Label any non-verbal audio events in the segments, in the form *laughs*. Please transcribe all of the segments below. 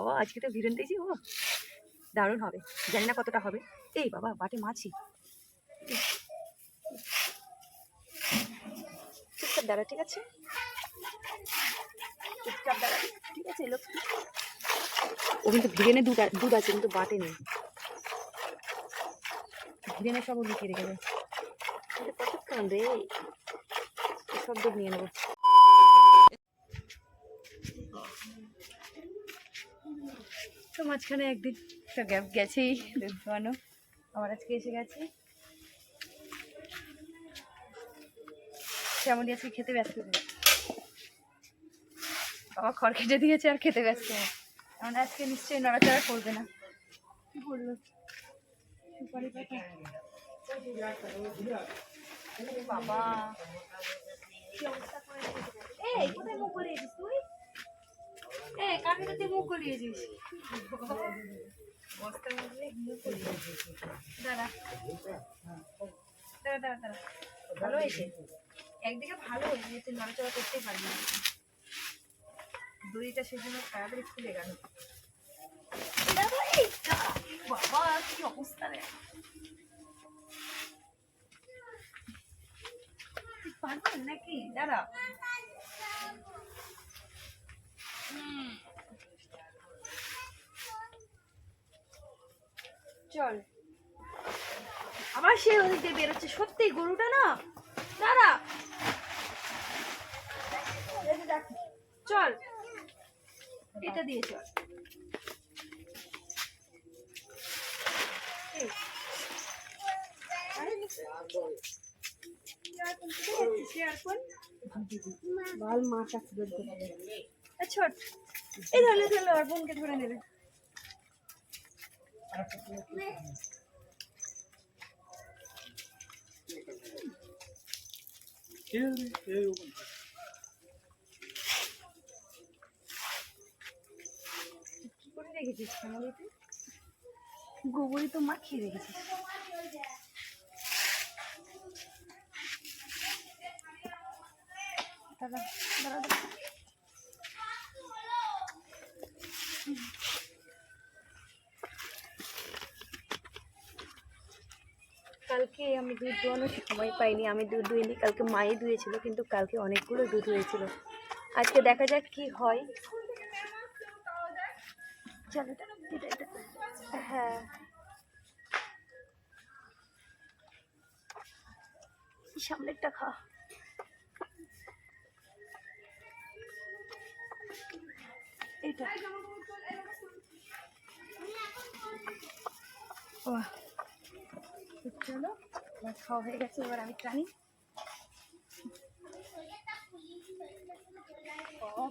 বাবা, আজকে তো ভিড়ন দিয়েছি ও, দারুণ হবে, জানি না কতটা হবে। এই বাবা, বাটে মাছি। চুপচাপ দাঁড়া, ঠিক আছে? চুপচাপ দাঁড়া, ঠিক আছে, লক্ষ্মী? ও কিন্তু ভিড়েনে দুধ দুধ আছে, কিন্তু বাটে নেই। ভিড়েনে সব ও লুকিয়ে রেখে দেয়। কতক্ষণ রে? সব দুধ নিয়ে নেব। তো মাঝখানে একদিন একটা গ্যাপ গেছেই দুধ দোয়ানো আবার আজকে এসে গেছে। শ্যামলি আজকে খেতে ব্যস্ত বাবা খড় কেটে দিয়েছে আর খেতে ব্যস্ত এমন আজকে নিশ্চয়ই নড়াচড়া করবে না। বাবা। ভিতরে মুখ করিয়েছিস দাঁড়া। দাঁড়া দাঁড়া ভালো হয়েছে? একদিকে তুই করতেই পারবি না। দড়িটা সেজন্য তাড়াতাড়ি খুলে। বাবা, কি অবস্থা পারবেন নাকি? দাঁড়া। হুম। চল। আবার সে ওদিক দিয়ে বেরোচ্ছে। সত্যি গরুটা না? দাঁড়া। চল। এটা দিয়ে চল। ছোট। এই ধরলে ধরলে বোনকে ধরে নেবে। রেখেছিস ফ্যামিলিতে গোবরই তো মাখিয়ে রেখেছিস দাদা দাদা। কালকে আমি দুধ দোয়ানোর সময় পাইনি। আমি দুধ দুইনি, কালকে মায়ে দুয়েছিল, কিন্তু কালকে অনেকগুলো দুধ হয়েছিল। আজকে দেখা যাক কি হয়। চলো হ্যাঁ। সামনেরটা খা। এটা। চলো আমার খাওয়া হয়ে গেছে এবার আমি টানি। ও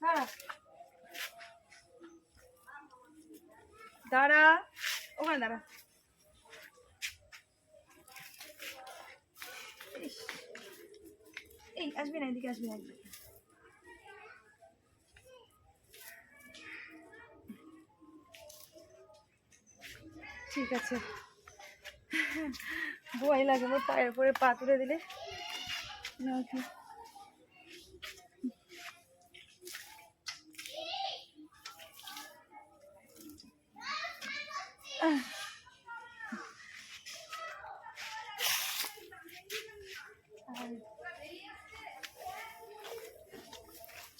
দাঁড়া। দাঁড়া। ওখানে দাঁড়া। এই আসবি না এদিকে আসবি না একদম ঠিক আছে। ভয় লাগে আমার পায়ের পরে পা তুলে দিলে।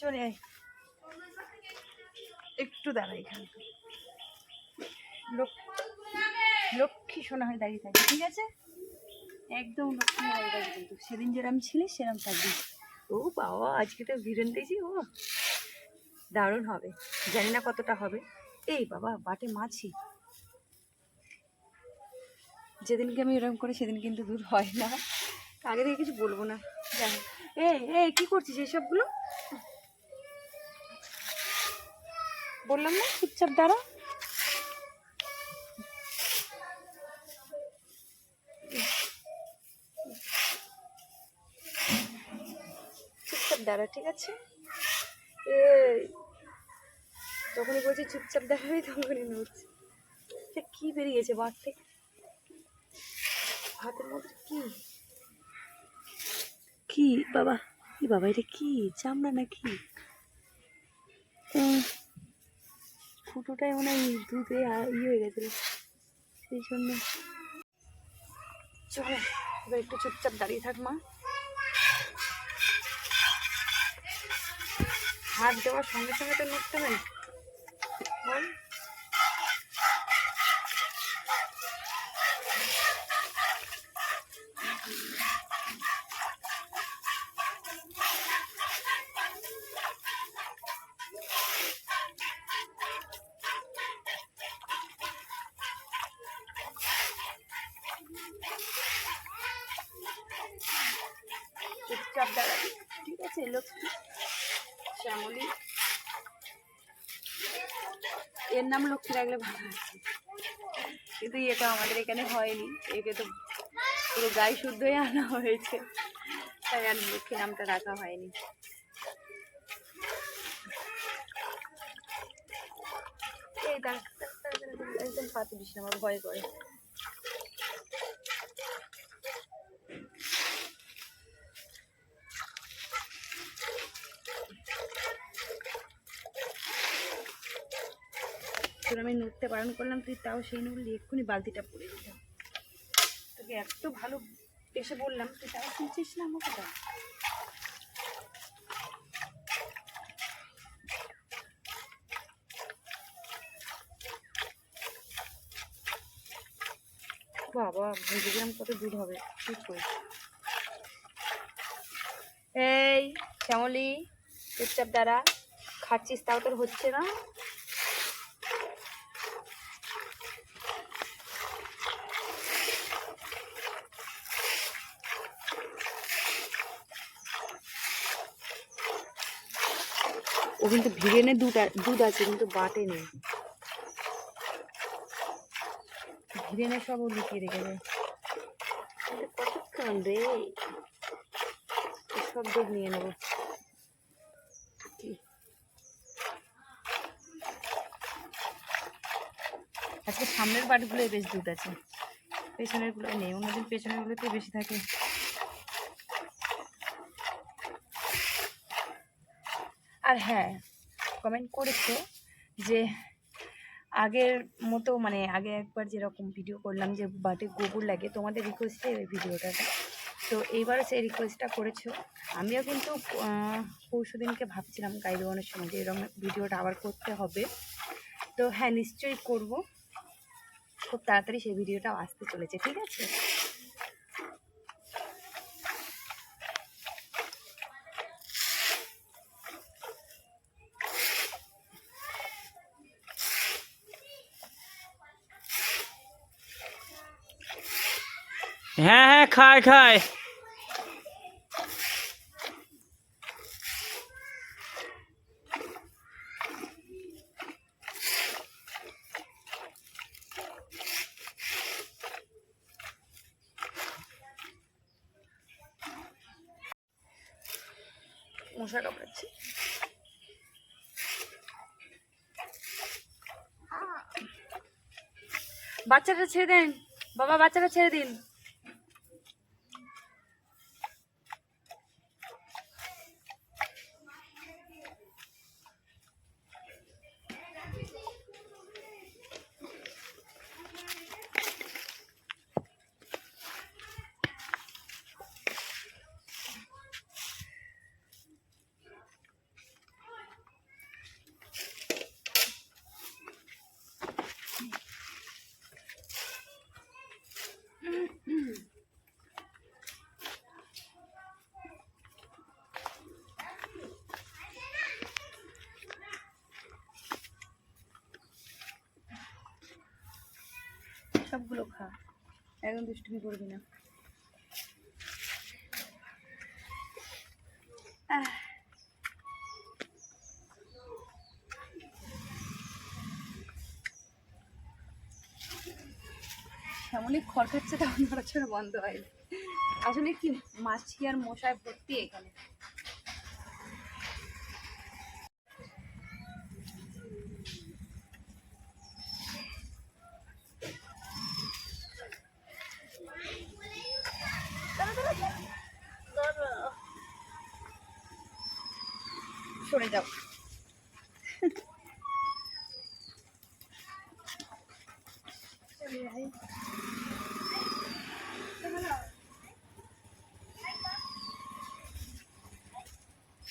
চলে আয়। একটু দাঁড়াই এখানে। লোক সোনা হয়ে দাঁড়িয়ে থাকবে, ঠিক আছে? একদম কিন্তু। সেদিন যেরকম ছিলিস সেরকম থাকবি। ও বাবা, আজকে তো ভিড়ন দিয়েছি ও। দারুণ হবে। জানি না কতটা হবে। এই বাবা, বাটে মাছি। যেদিনকে আমি এরকম করি, সেদিন কিন্তু দূর হয় না। আগে থেকে কিছু বলব না। জানি এই এই, কি করছিস এসবগুলো? বললাম না, চুপচাপ দাঁড়া। দাঁড়া ঠিক আছে? যখনই বলছি চুপচাপ দাঁড়াবি, তখনই নড়ছে এটা কি বেরিয়েছে বাদ থেকে? হাতের মধ্যে কি? কি বাবা? কি বাবা, এটা কি? চামড়া নাকি? ফুটোটাই মনে দুধে ইয়ে হয়ে গেছে সেই জন্য। চলে, এবার একটু চুপচাপ দাঁড়িয়ে থাক মা। হাত দেওয়ার সঙ্গে সঙ্গে তো নড়তে হবে বল। চুপচাপ দাঁড়াবি ঠিক আছে লক্ষ্মী। শ্যামলী। এর নাম লক্ষ্মী রাখলে ভালো আছে কিন্তু এটা আমাদের এখানে হয়নি। একে তো পুরো গায়ে শুদ্ধই আনা হয়েছে। তাই আর লক্ষ্মী নামটা রাখা হয়নি। এই একদম পা তুলিস না আমার ভয় করে। তোর আমি নড়তে বারণ করলাম, তুই তাও সেই নড়লি এক্ষুনি বালতিটা পড়ে দিতাম তোকে এত ভালো এসে বললাম, তুই তাও শুনছিস না আমাকে দাও বাবা ভেবেছিলাম কত দূর হবে ঠিক করিস? এই, শ্যামলি, চুপচাপ দ্বারা খাচ্ছিস তাও তোর হচ্ছে না? ও কিন্তু ভিড়েনে দুধ দুধ আছে কিন্তু বাটে নেই। ভিড়েনে সব ও লুকিয়ে রেখে দেয়। কতক্ষণ রে? সব দুধ নিয়ে নেব? আজকে সামনের বাটগুলোই বেশ দুধ আছে। পেছনের গুলোয় নেই অন্যদিন পেছনের গুলোতে বেশি থাকে। আর হ্যাঁ কমেন্ট করেছে যে আগের মতো মানে আগে একবার যেরকম ভিডিও করলাম যে বাটে গোবর লাগে, তোমাদের রিকোয়েস্টে এই ভিডিওটা তো এইবারও সেই রিকোয়েস্টটা করেছ। আমিও কিন্তু পরশু দিনকে ভাবছিলাম গাই দোয়ানোর সময় যে এরকম ভিডিওটা আবার করতে হবে। তো হ্যাঁ নিশ্চয়ই করব। খুব তাড়াতাড়ি সেই ভিডিওটাও আসতে চলেছে, ঠিক আছে? হ্যাঁ হ্যাঁ খায় খায়। মশা কামড়াচ্ছে। বাচ্চাটা ছেড়ে দেন। বাবা বাচ্চাটা ছেড়ে দিন। একদম দুষ্টুমি করবি না। এমনই খড় খাচ্ছে তখন বন্ধ হয় আসলে কি, মাছি আর মশায় ভর্তি এখানে।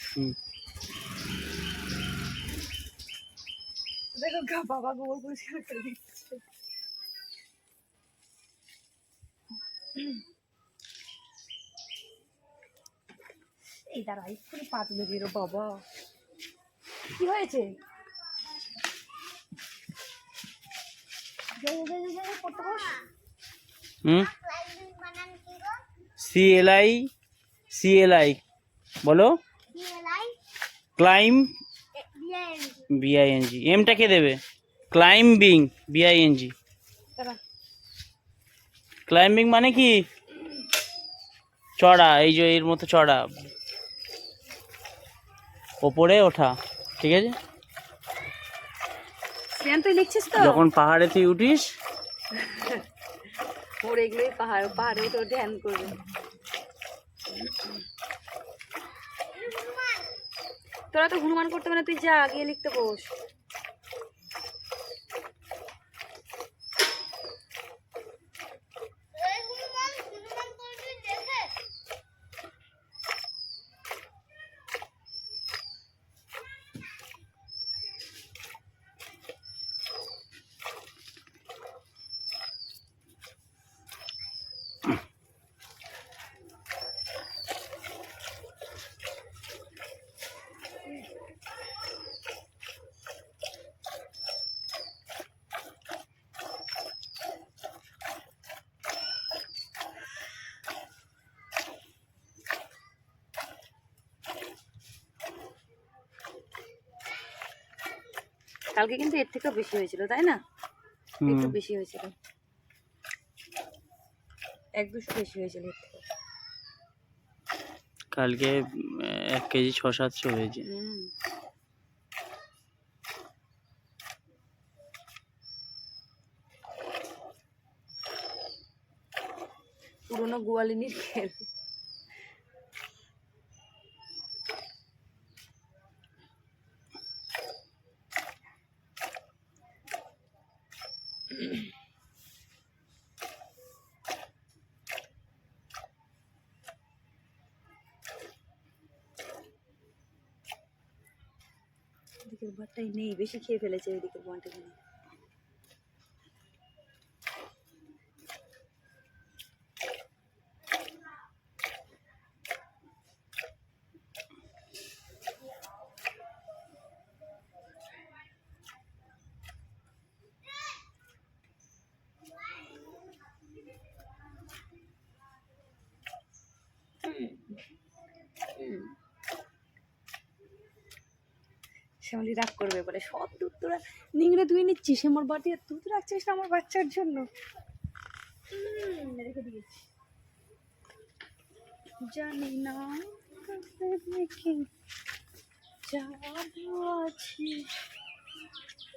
হুম দেখো বাবা গোবর পরিষ্কার করে দিচ্ছে এই দাঁড়া এক্ষুনি পা তুলে বাবা। কি হয়েছে? হুম? সিএলআই সিএলআই বলো। ক্লাইম বিআইএনজি এমটা কে দেবে? ক্লাইম্বিং বিআইএনজি ক্লাইম্বিং মানে কি? চড়া, এই যে এর মতো চড়া। ওপরে ওঠা, ঠিক আছে? শ্রেয়ান তুই লিখছিস তো? যখন পাহাড়ে তুই উঠিস। *laughs* ওর এগুলোই পাহাড় পাহাড়ে তো ধ্যান করবে। তোরা তো হনুমান করতে মানে তুই যা গিয়ে লিখতে বস। কালকে কিন্তু এর থেকেও বেশি হয়েছিল তাই না? একটু বেশি হয়েছিল। এক দুশো বেশি হয়েছিল এর থেকে কালকে এক কেজি ছ সাতশো হয়েছে। পুরোনো গোয়ালিনীর খেল। নেই বেশি খেয়ে ফেলেছে ওইদিকে বনটা শ্যামলি রাগ করবে বলে। সব দুধ তোরা নিংড়ে ধুয়ে নিচ্ছিস আমার বাড়ি আর দুধ রাখছিস না আমার বাচ্চার জন্য? রেখে দিয়েছি জানি না আছি।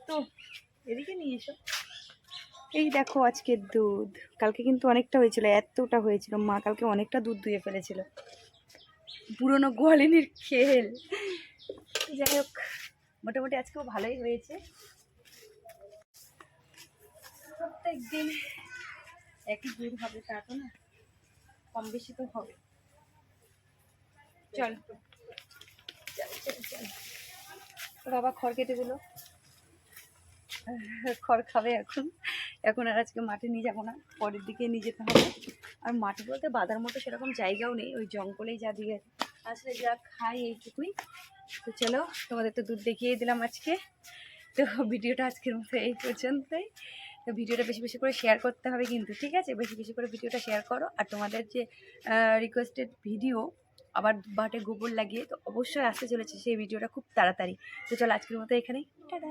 তো এদিকে নিয়ে এসো। এই দেখো আজকের দুধ। কালকে কিন্তু অনেকটা হয়েছিল এতটা হয়েছিল। মা কালকে অনেকটা দুধ দুয়ে ফেলেছিল। পুরনো গোয়ালিনীর খেল। যাই হোক। মোটামুটি আজকেও ভালোই হয়েছে। প্রত্যেক দিন একই দুধ হবে, তা তো না? কম বেশি তো হবে। চল। চল চল বাবা খড় কেটে দিল। খড় খাবে এখন। এখন আর আজকে মাঠে নিয়ে যাব না। পরের দিকে নিয়ে যেতে হবে। আর মাঠে বলতে বাঁধার মতো সেরকম জায়গাও নেই, ওই জঙ্গলেই যা দিয়ে আসলে যা খাই এইটুকুই। তো চলো, তোমাদের তো দুধ দেখিয়ে দিলাম আজকে। তো ভিডিওটা আজকের মতো এই পর্যন্তই। তো ভিডিওটা বেশি বেশি করে শেয়ার করতে হবে কিন্তু, ঠিক আছে? বেশি বেশি করে ভিডিওটা শেয়ার করো। আর তোমাদের যে রিকোয়েস্টেড ভিডিও আবার বাটে গোবর লাগিয়ে, তো অবশ্যই আসতে চলেছে সেই ভিডিওটা খুব তাড়াতাড়ি। তো চলো আজকের মতো এখানেই। টাটা!